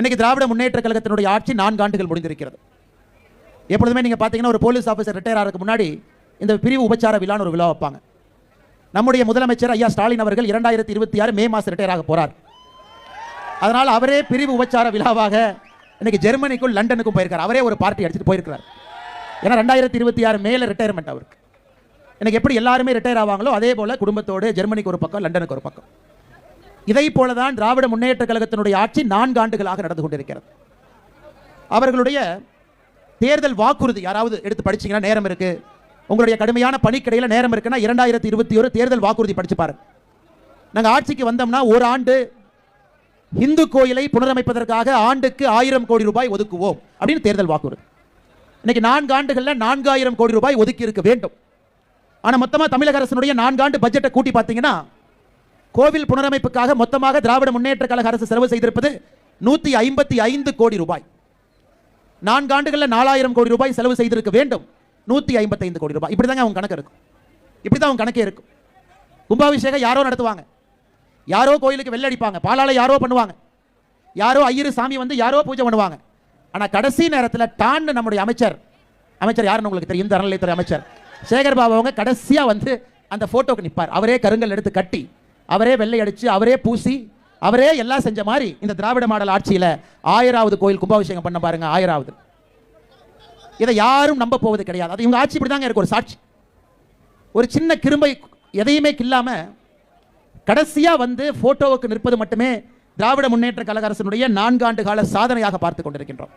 இன்னைக்கு திராவிட முன்னேற்ற கழகத்தினுடைய ஆட்சி நான்கு ஆண்டுகள் முடிந்திருக்கிறது. எப்பொழுதுமே நீங்கள் பார்த்தீங்கன்னா ஒரு போலீஸ் ஆஃபீஸர் ரிட்டையர் ஆகிறதுக்கு முன்னாடி இந்த பிரிவு உபச்சார விழான்னு ஒரு விழா வைப்பாங்க. நம்முடைய முதலமைச்சர் ஐயா ஸ்டாலின் அவர்கள் இரண்டாயிரத்தி இருபத்தி ஆறு மே மாதம் ரிட்டையர் ஆக போகிறார் அதனால் அவரே பிரிவு உபச்சார விழாவாக இன்னைக்கு ஜெர்மனிக்கும் லண்டனுக்கும் போயிருக்கார். அவரே ஒரு பார்ட்டி அடிச்சுட்டு போயிருக்கிறார். ஏன்னா ரெண்டாயிரத்தி இருபத்தி ஆறு மேலே ரிட்டையர்மெண்ட் அவருக்கு. எனக்கு எப்படி எல்லாருமே ரிட்டையர் ஆவாங்களோ அதே போல் குடும்பத்தோடு ஜெர்மனிக்கு ஒரு பக்கம் லண்டனுக்கு ஒரு பக்கம். இதை போல தான் திராவிட முன்னேற்ற கழகத்தினுடைய ஆட்சி நான்கு ஆண்டுகளாக நடந்து கொண்டிருக்கிறது. அவர்களுடைய தேர்தல் வாக்குறுதி யாராவது எடுத்து படிச்சீங்கன்னா நேரம் இருக்கு. உங்களுடைய கடுமையான பணிக்கிடையில நேரம் இருக்குன்னா இரண்டாயிரத்தி இருபத்தி ஒரு தேர்தல் வாக்குறுதி படிச்சு பாருங்க. நாங்கள் ஆட்சிக்கு வந்தோம்னா ஒரு ஆண்டு இந்து கோயிலை புனரமைப்பதற்காக ஆண்டுக்கு ஆயிரம் கோடி ரூபாய் ஒதுக்குவோம் அப்படின்னு தேர்தல் வாக்குறுதி. இன்னைக்கு நான்கு ஆண்டுகளில் நான்காயிரம் கோடி ரூபாய் ஒதுக்கி இருக்க வேண்டும். ஆனால் மொத்தமாக தமிழக அரசினுடைய நான்காண்டு பட்ஜெட்டை கூட்டி பார்த்தீங்கன்னா கோவில் புனரமைப்புக்காக மொத்தமாக திராவிட முன்னேற்ற கழக அரசு செலவு செய்திருப்பது நூற்றி ஐம்பத்தி ஐந்து கோடி ரூபாய். நான்காண்டுகளில் நாலாயிரம் கோடி ரூபாய் செலவு செய்திருக்க வேண்டும். நூற்றி ஐம்பத்தைந்து கோடி ரூபாய். இப்படிதாங்க அவங்க கணக்கு இருக்கும். இப்படி தான் அவங்க கணக்கே இருக்கும். கும்பாபிஷேகம் யாரோ நடத்துவாங்க. யாரோ கோயிலுக்கு வெள்ளடிப்பாங்க பாலால யாரோ பண்ணுவாங்க. யாரோ ஐயரு சாமி வந்து யாரோ பூஜை பண்ணுவாங்க. ஆனால் கடைசி நேரத்தில் டான்னு நம்முடைய அமைச்சர் அமைச்சர் யாருன்னு உங்களுக்கு தெரியும்? இந்த அறநிலையத்துறை அமைச்சர். சேகர் பாபு அவங்க கடைசியாக வந்து அந்த ஃபோட்டோவுக்கு நிற்பார் அவரே கருங்கல் எடுத்து கட்டி அவரே வெள்ளை அடிச்சு அவரே பூசி அவரே எல்லாம் செஞ்ச மாதிரி இந்த திராவிட மாடல் ஆட்சியில ஆயிராவது கோயில் கும்பாபிஷேகம் பண்ண பாருங்க ஆயிராவது. இதை யாரும் நம்ப போவது கிடையாது. அது இவங்க ஆட்சி இப்படிதாங்க இருக்கு ஒரு சாட்சி. ஒரு சின்ன கிரும்பை எதையுமே கில்லாம கடைசியா வந்து போட்டோவுக்கு நிற்பது மட்டுமே திராவிட முன்னேற்ற கழக அரசினுடைய நான்காண்டு கால சாதனையாக பார்த்து கொண்டிருக்கின்றோம்.